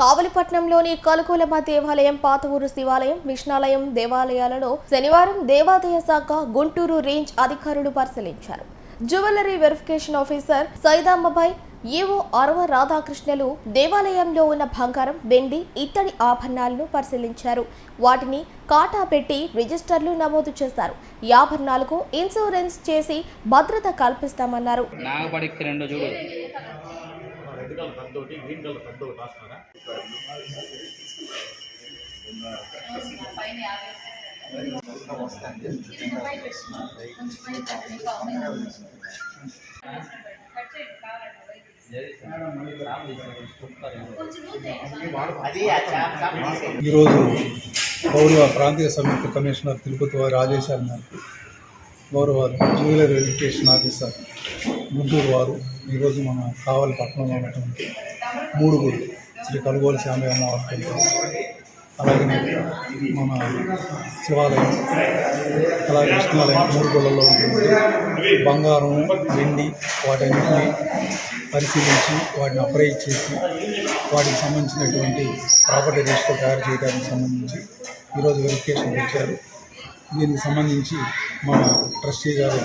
కావలిపట్నంలోని కలుకులమ్మ దేవాలయం పాతవూరు శివాలయం విష్ణాలయం దేవాలయాలలో శనివారం దేవాదాయ శాఖ గుంటూరు రేంజ్ అధికారులు పరిశీలించారు. జ్యువెలరీ వెరిఫికేషన్ ఆఫీసర్ సైదామ్మబాయ్ ఈవో అరవ రాధాకృష్ణలు దేవాలయంలో ఉన్న బంగారం వెండి ఇత్తడి ఆభరణాలను పరిశీలించారు. వాటిని కాటా పెట్టి రిజిస్టర్లు నమోదు చేశారు. ఈ ఆభరణాలకు ఇన్సూరెన్స్ చేసి భద్రత కల్పిస్తామన్నారు. కలర్ పెద్ద ఒకటి గ్రీన్ కలర్ పెద్ద ఒకటి రాస్తున్నారా? ఈరోజు గౌరవ ప్రాంతీయ సంయుక్త కమిషనర్ తిరుపతి వారి ఆదేశాల మేరకు గౌరవ జ్యువెలరీ ఎడ్యుకేషన్ ఆఫీసర్ గుంటూరు వారు ఈరోజు మన కావలి పట్టణంలో ఉన్నటువంటి మూడు గుళ్ళు శ్రీ కలుగోలు శ్యామయ్య అమ్మవారి టెంపుల్ అలాగే మన శివాలయం అలాగే కృష్ణాలయం మూడు గుళ్ళల్లో ఉంటుంది. బంగారం వెండి వాటన్నిటిని పరిశీలించి వాటిని అప్రైజ్ చేసి వాటికి సంబంధించినటువంటి ప్రాపర్టీ రిజిస్టర్ తయారు చేయడానికి సంబంధించి ఈరోజు వెరిఫికేషన్ వచ్చారు దీనికి సంబంధించి మన ట్రస్టీ గారు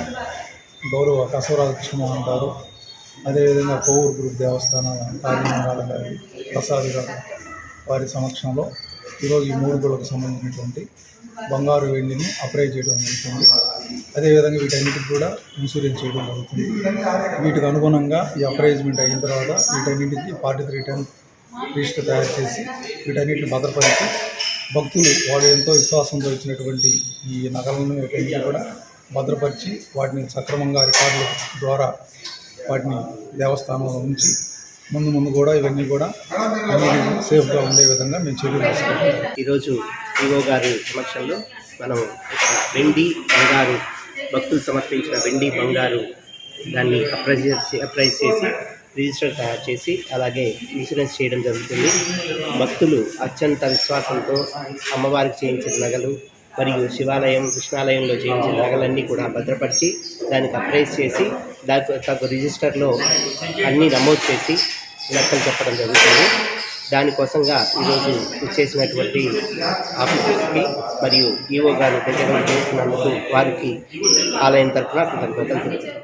గౌరవ కసవరాజ కృష్ణమోహన్ గారు అదేవిధంగా కోవూరు గ్రూప్ దేవస్థానం కార్యమండల గారి ప్రసాద్ గారు వారి సమక్షంలో ఈరోజు ఈ మూడు గుళ్ళకు సంబంధించినటువంటి బంగారు వెండిని అప్లై చేయడం జరుగుతుంది. అదేవిధంగా వీటన్నిటికి కూడా ఇన్సూరెన్స్ చేయడం జరుగుతుంది. వీటికి అనుగుణంగా ఈ అప్రైజ్మెంట్ అయిన తర్వాత వీటన్నిటికి ఫార్టీ త్రీ టెన్ రిజిస్టర్ తయారు చేసి వీటన్నిటిని భద్రపరిచి భక్తులు వాళ్ళు ఎంతో విశ్వాసంతో ఇచ్చినటువంటి ఈ నగలను వీటన్నిటిని కూడా భద్రపరిచి వాటిని సక్రమంగా రికార్డుల ద్వారా వాటిని దేవస్థానంలో ఉంచి ముందు ముందు కూడా ఇవన్నీ కూడా సేఫ్గా ఉండే విధంగా మేము చర్యలు తీసుకుంటాం ఈరోజు ఈవో గారి సమక్షంలో మనం వెండి బంగారు భక్తులు సమర్పించిన వెండి బంగారు దాన్ని అప్రైజ్ అప్రైజ్ చేసి రిజిస్టర్ తయారు చేసి అలాగే ఇన్సూరెన్స్ చేయడం జరుగుతుంది. భక్తులు అత్యంత విశ్వాసంతో అమ్మవారికి చేయించిన నగలు మరియు శివాలయం కృష్ణాలయంలో చేయించిన నగలన్నీ కూడా భద్రపరిచి దానికి అప్రైజ్ చేసి దానికి తగ్గ రిజిస్టర్లో అన్నీ నమోదు చేసి లెక్కలు చెప్పడం జరుగుతుంది. దానికోసంగా ఈరోజు చేసినటువంటి ఆఫీసర్స్కి మరియు ఈఓ గారు దగ్గర చేస్తున్నందుకు వారికి ఆలయం తరఫున కృతజ్ఞతలు